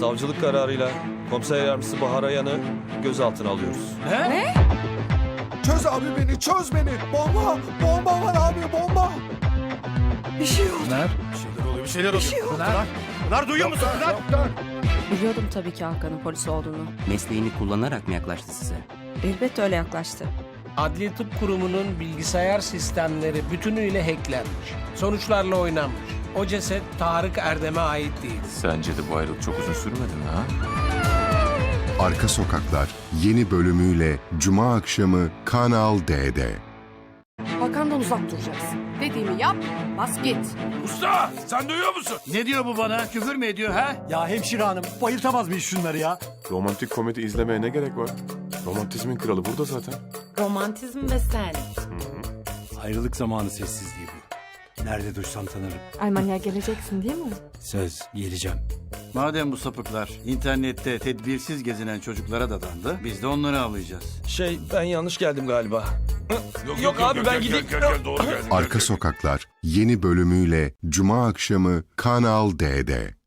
Savcılık kararıyla komiser yardımcısı Bahar Ayan'ı gözaltına alıyoruz. Çöz abi beni, çöz beni. Bomba, bomba var abi, bomba. Bir şey oldu. Pınar. Bir şeyler oluyor, bir şeyler oluyor. şey oldu. Pınar, Pınar duyuyor musun Pınar? Biliyordum tabii ki Hakan'ın polis olduğunu. Mesleğini kullanarak mı yaklaştı size? Elbette öyle yaklaştı. Adli Tıp Kurumu'nun bilgisayar sistemleri bütünüyle hacklenmiş. Sonuçlarla oynanmış. O ceset Tarık Erdem'e ait değil. Sence de bu ayrılık çok uzun sürmedi mi ha? Arka Sokaklar yeni bölümüyle Cuma akşamı Kanal D'de. Hakan'dan uzak duracaksın. Dediğimi yap, bas git. Usta sen duyuyor musun? Ne diyor bu bana? Küfür mü ediyor ha? Ya hemşire hanım, bayıltamaz mıyız şunları ya? Romantik komedi izlemeye ne gerek var? Romantizmin kralı burada zaten. Romantizm ve sen. Ayrılık zamanı sessizliği bu. Nerede duysam tanırım. Almanya'ya geleceksin değil mi? Söz geleceğim. Madem bu sapıklar internette tedbirsiz gezinen çocuklara dadandı, biz de onları avlayacağız. Şey ben yanlış geldim galiba. Yok, Yok abi, ben gideyim. Gel, gel, gel, doğru gel. Arka Sokaklar yeni bölümüyle Cuma akşamı Kanal D'de.